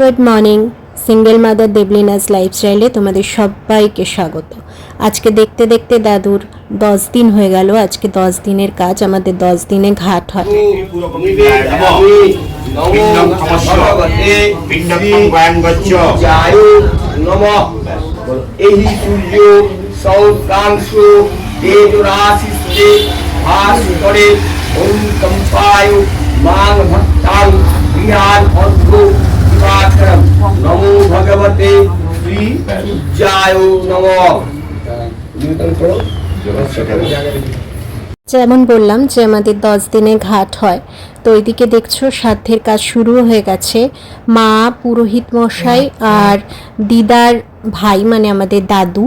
Good morning, single mother Debolina's লাইফস্টাইলে তোমাদের সবাইকে স্বাগত। আজকে দেখতে দেখতে দাদুর দশ দিন হয়ে গেল, আজকে দশ দিনের কাজ, আমাদের দশ দিনে ঘাট হয়। মাং বিহার নমো ভগবতে শ্রী সূর্যায় নম। যেমন বললাম যে আমাদের দশ দিনে ঘাট হয়, তো ওইদিকে দেখছ সাধ্যের কাজ শুরু হয়ে গেছে। মা, পুরোহিত মশাই আর দিদার ভাই মানে আমাদের দাদু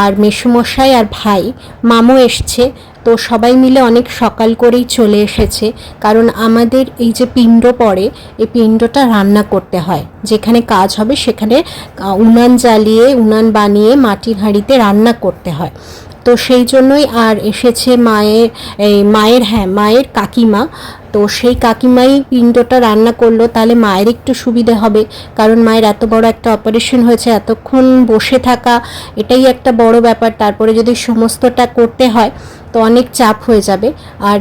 আর মেসুমশাই আর ভাই, মামু এসছে। তো সবাই মিলে অনেক সকাল করেই চলে এসেছে। কারণ আমাদের এই যে পিণ্ড পড়ে, এই পিণ্ডটা রান্না করতে হয়। যেখানে কাজ হবে সেখানে উনান জ্বালিয়ে, উনান বানিয়ে মাটির হাঁড়িতে রান্না করতে হয়। তো সেই জন্যই আর এসেছে মায়ের, এই মায়ের হ্যাঁ মায়ের কাকিমা। তো সেই কাকিমাই পিণ্ডটা রান্না করল, তাহলে মায়ের একটু সুবিধে হবে। কারণ মায়ের এত বড় একটা অপারেশন হয়েছে, এতক্ষণ বসে থাকা, এটাই একটা বড় ব্যাপার। তারপরে যদি সমস্তটা করতে হয় তো অনেক চাপ হয়ে যাবে। আর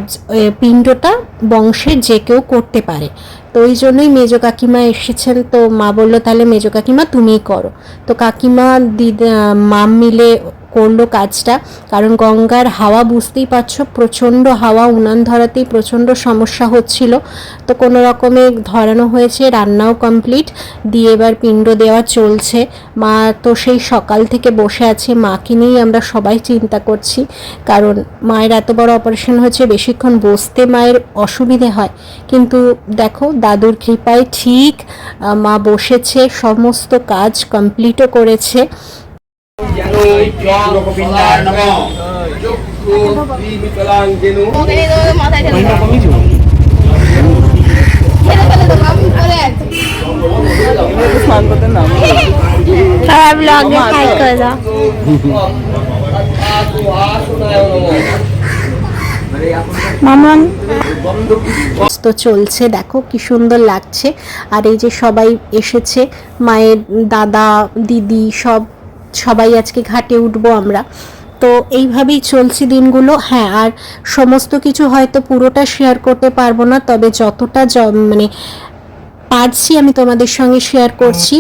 পিণ্ডটা বংশের যে কেউ করতে পারে। তো ওই জন্যই মেজো কাকিমা এসেছেন। তো মা বলল, তাহলে মেজো কাকিমা তুমিই করো। তো কাকিমা, দিদা মাম মিলে করল কাজটা। কারণ গঙ্গার হাওয়া বুঝতেই পারছ, প্রচণ্ড হাওয়া উনান ধরাতেই প্রচণ্ড সমস্যা হচ্ছিল। তো কোনো রকমে ধরানো হয়েছে, রান্নাও কমপ্লিট দিয়ে এবার পিণ্ড দেওয়া চলছে। মা তো সেই সকাল থেকে বসে আছে, মাকে নিয়েই আমরা সবাই চিন্তা করছি। কারণ মায়ের এত বড় অপারেশন হয়েছে, বেশিক্ষণ বসতে মায়ের অসুবিধে হয়। কিন্তু দেখো, দাদুর কৃপায় ঠিক মা বসেছে, সমস্ত কাজ কমপ্লিটও করেছে। তো চলছে, দেখো কি সুন্দর লাগছে। আর এই যে সবাই এসেছে, মায়ের দাদা, দিদি সব সবাই আজকে ঘাটে উঠবো আমরা। তো এইভাবেই চলছে দিনগুলো। হ্যাঁ আর সমস্ত কিছু হয়তো পুরোটা শেয়ার করতে পারব না তবে যতটা মানে পারছি আমি তোমাদের সঙ্গে শেয়ার করছি।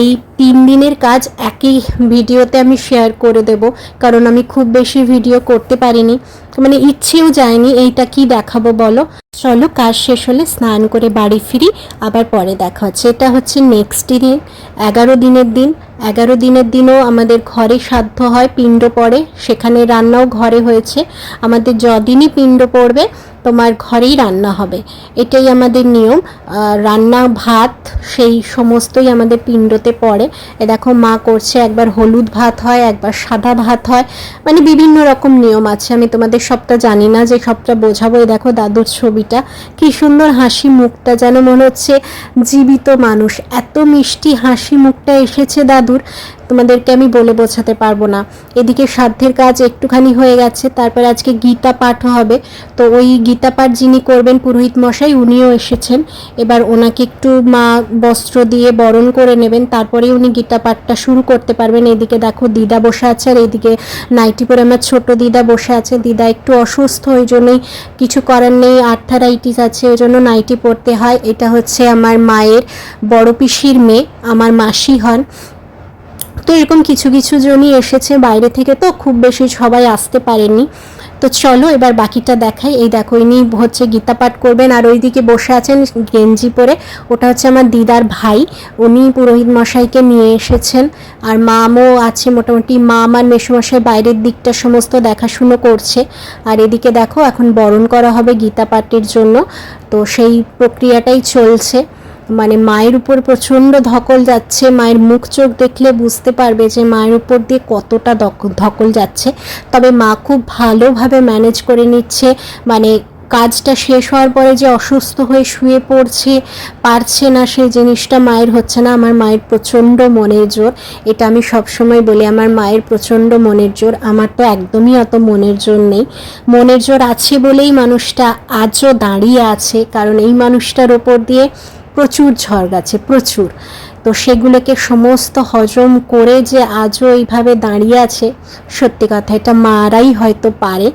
এই তিন দিনের কাজ একই ভিডিওতে আমি শেয়ার করে দেব, কারণ আমি খুব বেশি ভিডিও করতে পারিনি। মানে ইচ্ছেও যায়নি এইটা কি দেখাবো বলো? চলো কাজ শেষ হলে স্নান করে বাড়ি ফিরি, আবার পরে দেখা হচ্ছে। এটা হচ্ছে নেক্সট দিন, এগারো দিনের দিন। এগারো দিনের দিনও আমাদের ঘরে সাধ্য হয় পিণ্ড পড়ে, সেখানে রান্নাও ঘরে হয়েছে। আমাদের যদিনই পিণ্ড পড়বে, তোমার ঘরেই রান্না হবে। এটাই আমাদের নিয়ম। রান্না, ভাত, সেই সমস্তই আমাদের পিণ্ডতে পড়ে। এ দেখো, মা করছে, একবার হলুদ ভাত হয়, একবার সাদা ভাত হয়। মানে বিভিন্ন রকম নিয়ম আছে, আমি তোমাদের সবটা জানি না, যে সবটা বোঝাবো। এই দেখো দাদুর ছবিটা, কি সুন্দর হাসি মুখটা, যেন মনে হচ্ছে জীবিত মানুষ। এত মিষ্টি হাসি মুখটা এসেছে দাদুর। তোমাদেরকে আমি বলে বোঝাতে পারব না। এদিকে সাধ্যের কাজ একটুখানি হয়ে গেছে, তারপর আজকে গীতা পাঠও হবে। তো ওই গীতা পাঠ যিনি করবেন পুরোহিত মশাই, উনিও এসেছেন। এবার ওনাকে একটু মা বস্ত্র দিয়ে বরণ করে নেবেন তারপরে উনি গীতা পাঠটা শুরু করতে পারবেন। এদিকে দেখো দিদা বসে আছে, আর এদিকে নাইটি পরে আমার ছোট দিদা বসে আছে। দিদা একটু অসুস্থ, ওই জন্যই কিছু করার নেই, আর্থারাইটিস আছে, ওই জন্য নাইটি পরতে হয়। এটা হচ্ছে আমার মায়ের, বড় পিসির মেয়ে, আমার মাসি হন। তো এরকম কিছু কিছু জনই এসেছে বাইরে থেকে তো, খুব বেশি সবাই আসতে পারেনি। তো চলো এবার বাকিটা দেখাই। এই দেখো, ইনি হচ্ছে গীতা পাঠ করবেন আর ওইদিকে বসে আছেন গেঞ্জি পরে। ওটা হচ্ছে আমার দিদার ভাই। উনি পুরোহিত মশাইকে নিয়ে এসেছেন। আর মামও আছে মোটামুটি। মা আমার মেসুমশাই বাইরের দিকটা সমস্ত দেখাশুনো করছে। আর এদিকে দেখো, এখন বরণ করা হবে গীতা পাঠের জন্য। তো সেই প্রক্রিয়াটাই চলছে। মানে মায়ের উপর প্রচণ্ড ধকল যাচ্ছে, মায়ের মুখ চোখ দেখলে বুঝতে পারবে যে মায়ের উপর দিয়ে কতটা ধকল যাচ্ছে। তবে মা খুব ভালোভাবে ম্যানেজ করে নিচ্ছে মানে কাজটা শেষ হওয়ার পরে যে অসুস্থ হয়ে শুয়ে পড়ছে, পারছে না সেই জিনিসটা মায়ের হচ্ছে না। আমার মায়ের প্রচণ্ড মনের জোর, এটা আমি সবসময় বলি, আমার মায়ের প্রচণ্ড মনের জোর। আমার তো একদমই অত মনের জোর নেই। মনের জোর আছে বলেই মানুষটা আজও দাঁড়িয়ে আছে, কারণ এই মানুষটার ওপর দিয়ে প্রচুর ঝড় গাছে, প্রচুর। তো সেগুলোকে সমস্ত হজম করে যে আজও এইভাবে দাঁড়িয়ে আছে, সত্যি কথা এটা মারাই হয়তো পারে।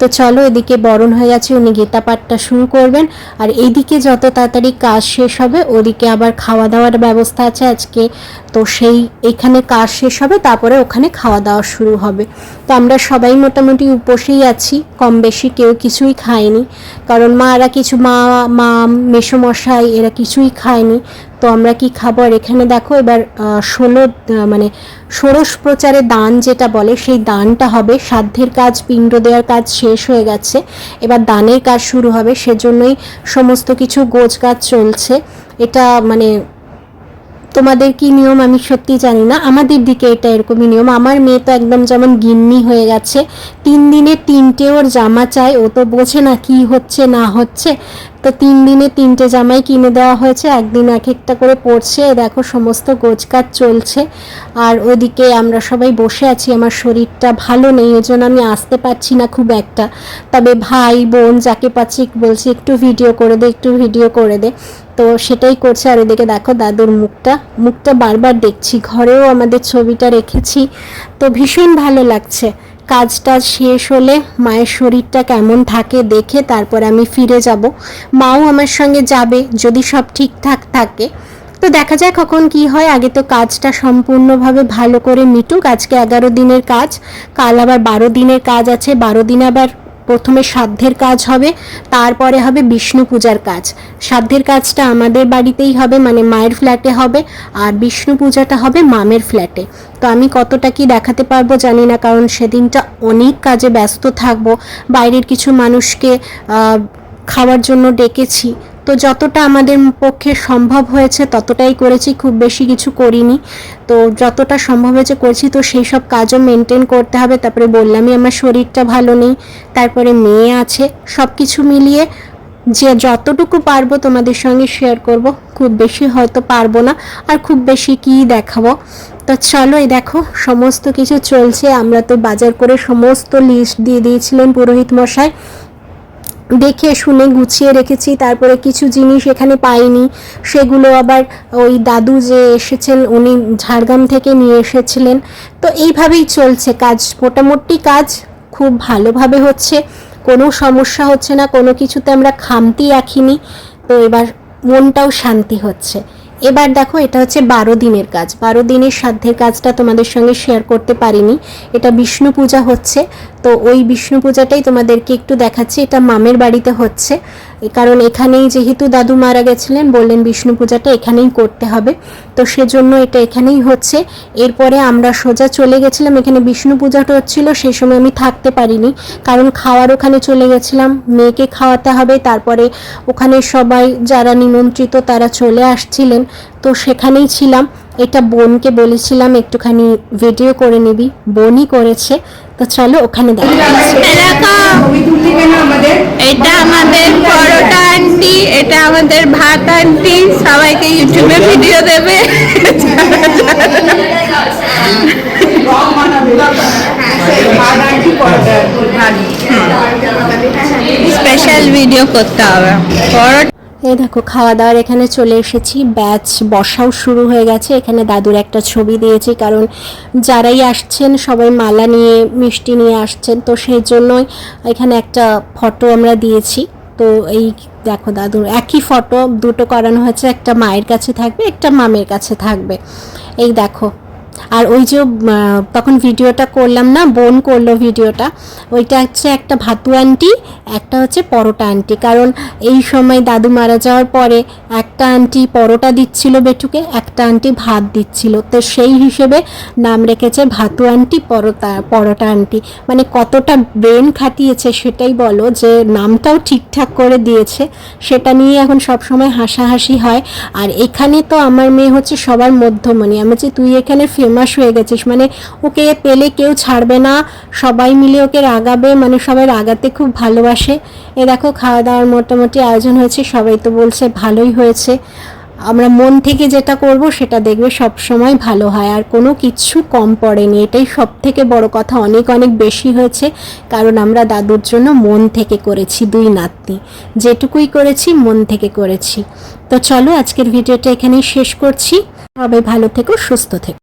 তো চলো এদিকে বরণ হয়ে গেছে উনি গীতা পাঠটা শুরু করবেন। আর এইদিকে যত তাড়াতাড়ি কাজ শেষ হবে, ওদিকে আবার খাওয়া দাওয়ার ব্যবস্থা আছে আজকে। তো সেই এখানে কাজ শেষ হবে, তারপরে ওখানে খাওয়া দাওয়া শুরু হবে। তো আমরা সবাই মোটামুটি উপসেই আছি কম বেশি কেউ কিছুই খায়নি। কারণ মারা কিছু মা মা, মেসোমশাই, এরা কিছুই খায়নি। তো আমরা কি খাব? আর এখানে দেখো এবার ষোলো মানে ষোড়শ প্রচারে দান যেটা বলে, সেই দানটা হবে। সাধ্যের কাজ, পিণ্ড দেওয়ার কাজ শেষ হয়ে গেছে। এবার দানের কাজ শুরু হবে। সেজন্যই সমস্ত কিছু গোছ কাজ চলছে। এটা মানে তোমাদের কি নিয়ম? আমি সত্যি জানি না। আমাদের দিকে এটা এরকমই নিয়ম। আমার মেয়ে তো একদম যেমন গিন্নি হয়ে গেছে। তিন দিনে তিনটে ওর জামা চাই। ও তো বোঝে না কি হচ্ছে, না হচ্ছে। তো তিন দিনে তিনটে জামাই কিনে দেওয়া হয়েছে। একদিন এক একটা করে পড়ছে দেখো, সমস্ত গোজকাজ চলছে। আর ওদিকে আমরা সবাই বসে আছি। আমার শরীরটা ভালো নেই ওই জন্য আমি আসতে পারছি না খুব একটা। তবে ভাই, বোন যাকে পাচ্ছি, বলছি একটু ভিডিও করে দে, একটু ভিডিও করে দে। তো সেটাই করছে। আর এদিকে দেখো দাদুর মুখটা মুখটা বারবার দেখছি, ঘরেও আমাদের ছবিটা রেখেছি। তো ভীষণ ভালো লাগছে। কাজটা শেষ হলে মায়ের শরীরটা কেমন থাকে দেখে তারপর আমি ফিরে যাব। মাও আমার সঙ্গে যাবে যদি সব ঠিকঠাক থাকে। তো দেখা যায় কখন কি হয়। আগে তো কাজটা সম্পূর্ণভাবে ভালো করে মিটুক। আজকে এগারো দিনের কাজ, কাল আবার বারো দিনের কাজ আছে। বারো দিন আবার প্রথমে সাধ্যের কাজ হবে, তারপরে হবে বিষ্ণু পূজার কাজ। সাধ্যের কাজটা আমাদের বাড়িতেই হবে মানে মায়ের ফ্ল্যাটে হবে, আর বিষ্ণু পূজাটা হবে মামের ফ্ল্যাটে। তো আমি কতটা কি দেখাতে পারব জানি না, কারণ সেদিনটা অনেক কাজে ব্যস্ত থাকব। বাইরের কিছু মানুষকে খাওয়ার জন্য ডেকেছি। তো যতটা আমাদের পক্ষে সম্ভব হয়েছে, ততটাই করেছি, খুব বেশি কিছু করিনি। তো যতটা সম্ভব হয়েছে করছি, তো সেই সব কাজও মেনটেন করতে হবে। তারপরে বললামই আমার শরীরটা ভালো নেই, তারপরে মেয়ে আছে সব কিছু মিলিয়ে যে যতটুকু পারব তোমাদের সঙ্গে শেয়ার করব। খুব বেশি হয়তো পারব না, আর খুব বেশি কী দেখাবো। তো চলো এই দেখো, সমস্ত কিছু চলছে। আমরা তো বাজার করে সমস্ত লিস্ট দিয়ে দিয়েছিলেন পুরোহিত মশাই। দেখে, শুনে, গুছিয়ে রেখেছি। তারপরে কিছু জিনিস এখানে পাইনি। সেগুলো আবার ওই দাদু যে এসেছেন, উনি ঝাড়গ্রাম থেকে নিয়ে এসেছিলেন। তো এইভাবেই চলছে কাজ। মোটামুটি কাজ খুব ভালোভাবে হচ্ছে। কোনো সমস্যা হচ্ছে না। কোনো কিছুতে আমরা খামতি রাখিনি তো এবার মনটাও শান্তি হচ্ছে। এবার দেখো, এটা হচ্ছে বারো দিনের কাজ। বারো দিনের সাধ্যের কাজটা তোমাদের সঙ্গে শেয়ার করতে পারিনি। এটা বিষ্ণু পূজা হচ্ছে। তো ওই বিষ্ণু পূজাটাই তোমাদেরকে একটু দেখাচ্ছি। এটা মামের বাড়িতে হচ্ছে। কারণ এখানেই যেহেতু দাদু মারা গেছিলেন, বললেন বিষ্ণু পূজাটা এখানেই করতে হবে। তো সেজন্য এটা এখানেই হচ্ছে। এরপরে আমরা সোজা চলে গেছিলাম, এখানে বিষ্ণু পূজাটা হচ্ছিল, সেই সময় আমি থাকতে পারিনি। কারণ খাওয়ার ওখানে চলে গেছিলাম, মেয়েকে খাওয়াতে হবে, তারপরে ওখানে সবাই যারা নিমন্ত্রিত তারা চলে আসছিলেন। তো সেখানেই ছিলাম। এটা বোনকে বলেছিলাম একটুখানি ভিডিও করে নিবি। বোনই করেছে। তো চলো ওখানে দেখা এটা আমাদের পরোটা আন্টি এটা আমাদের ভাত আন্টি সবাইকে ইউটিউবে ভিডিও দেবে। স্পেশাল ভিডিও করতে হবে। পরোটা এই দেখো খাওয়া দাওয়ার এখানে চলে এসেছি। ব্যাচ বসাও শুরু হয়ে গেছে। এখানে দাদুর একটা ছবি দিয়েছি, কারণ যারাই আসছেন, সবাই মালা নিয়ে, মিষ্টি নিয়ে আসছেন, তো সেই জন্যই এখানে একটা ফটো আমরা দিয়েছি। তো এই দেখো দাদুর, একই ফটো, দুটো করানো হয়েছে। একটা মায়ের কাছে থাকবে, একটা মামের কাছে থাকবে। এই দেখো আর ওই যে তখন ভিডিওটা করলাম না, বোন করল ভিডিওটা, ওইটা হচ্ছে একটা ভাতু আন্টি, একটা হচ্ছে পরোটা আন্টি। কারণ এই সময় দাদু মারা যাওয়ার পরে একটা আন্টি পরোটা দিচ্ছিল বেটুকে, একটা আন্টি ভাত দিচ্ছিল। তো সেই হিসেবে নাম রেখেছে ভাতু আন্টি, পরোটা পরোটা আন্টি। মানে কতটা ব্রেন খাটিয়েছে সেটাই বলো, যে নামটাও ঠিকঠাক করে দিয়েছে। সেটা নিয়ে এখন সবসময় হাসাহাসি হয়। আর এখানে তো আমার মেয়ে হচ্ছে সবার মধ্যমণি। আমি বলছি তুই এখানে ফেমাস হয়ে গেছিস। মানে ওকে পেলে কেউ ছাড়বে না, সবাই মিলে ওকে রাগাবে মানে সবাই রাগাতে খুব ভালোবাসে। এ দেখো খাওয়া দাওয়ার মোটামুটি আয়োজন হয়েছে, সবাই তো বলছে ভালোই হয়েছে। আমরা মন থেকে যেটা করব, সেটা দেখবে সব সময় ভালো হয়, আর কোনো কিছু কম পড়েনি। এটাই সব থেকে বড় কথা, অনেক অনেক বেশি হয়েছে, কারণ আমরা দাদুর জন্য মন থেকে করেছি, দুই নাতনি। যেটুকুই করেছি, মন থেকে করেছি। তো চলো, আজকের ভিডিওটা এখানেই শেষ করছি। সবাই ভালো থেকো, সুস্থ থেকো।